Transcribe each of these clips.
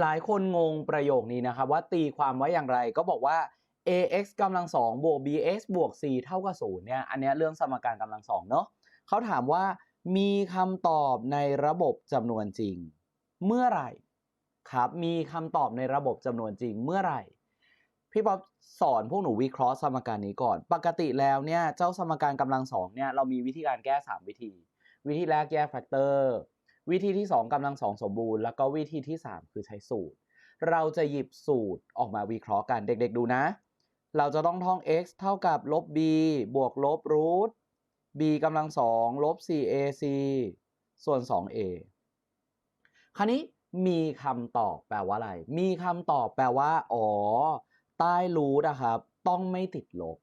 หลายคนงงประโยคนี้นะครับว่าตีความไว้อย่างไรก็บอกว่า ax กำลังสองบวก bx บวก c เท่ากับศูนย์เนี่ยอันนี้เรื่องสมการกำลังสองเนาะเขาถามว่ามีคำตอบในระบบจำนวนจริง เมื่อไหร่ครับมีคำตอบในระบบจำนวนจริงเมื่อไหร่ พี่ป๊อปสอนพวกหนูวิเคราะห์สมการนี้ก่อน ปกติแล้วเนี่ยเจ้าสมการกำลังสองเนี่ยเรามีวิธีการแก้ 3 วิธี วิธีแรกแยกแฟกเตอร์ วิธีที่ 2กำลังสองสมบูรณ์ แล้วก็วิธีที่ 3 คือใช้สูตร เราจะหยิบสูตรออกมาวิเคราะห์กันเด็กๆดูนะ เราจะต้องท่อง x เท่ากับลบ b บวกลบรูท b กำลังสองลบ 4ac ส่วน 2a คราวนี้มีคำตอบแปลว่าอะไร มีคำตอบแปลว่า อ๋อ ใต้รูทนะครับ ต้องไม่ติดลบ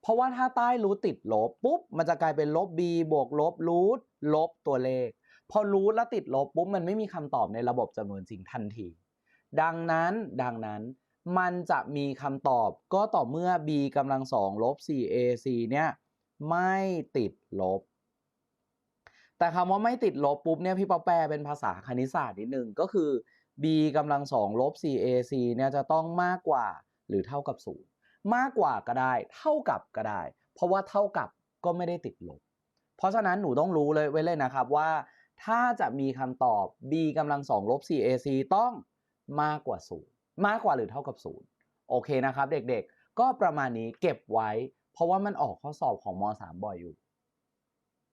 เพราะว่าถ้าใต้รูทติดลบปุ๊บ มันจะกลายเป็นลบ b บวกลบรูทลบตัวเลข พอรูทแล้วติดลบปุ๊บมันไม่มีคำตอบในระบบจำนวนจริงทันที ดังนั้นดังนั้นมันจะมีคำตอบก็ต่อเมื่อ b กำลังสองลบ 4ac เนี่ยไม่ติดลบ แต่คำว่าไม่ติดลบปุ๊บเนี่ยพี่ป๊อปแปลเป็นภาษาคณิตศาสตร์นิดนึงก็คือ b กำลังสองลบ 4ac เนี่ยจะต้องมากกว่าหรือเท่ากับศูนย์มากกว่าก็ได้ เท่ากับก็ได้ เพราะว่าเท่ากับก็ไม่ได้ติดลบ เพราะฉะนั้นหนูต้องรู้เลยไว้เลยนะครับว่า ถ้าจะมีคำตอบ b กำลังสองลบ 4ac ต้องมากกว่า 0 มากกว่าหรือเท่ากับ 0 โอเคนะครับเด็กๆ ก็ประมาณนี้เก็บไว้ เพราะว่ามันออกข้อสอบของม .3 บ่อยอยู่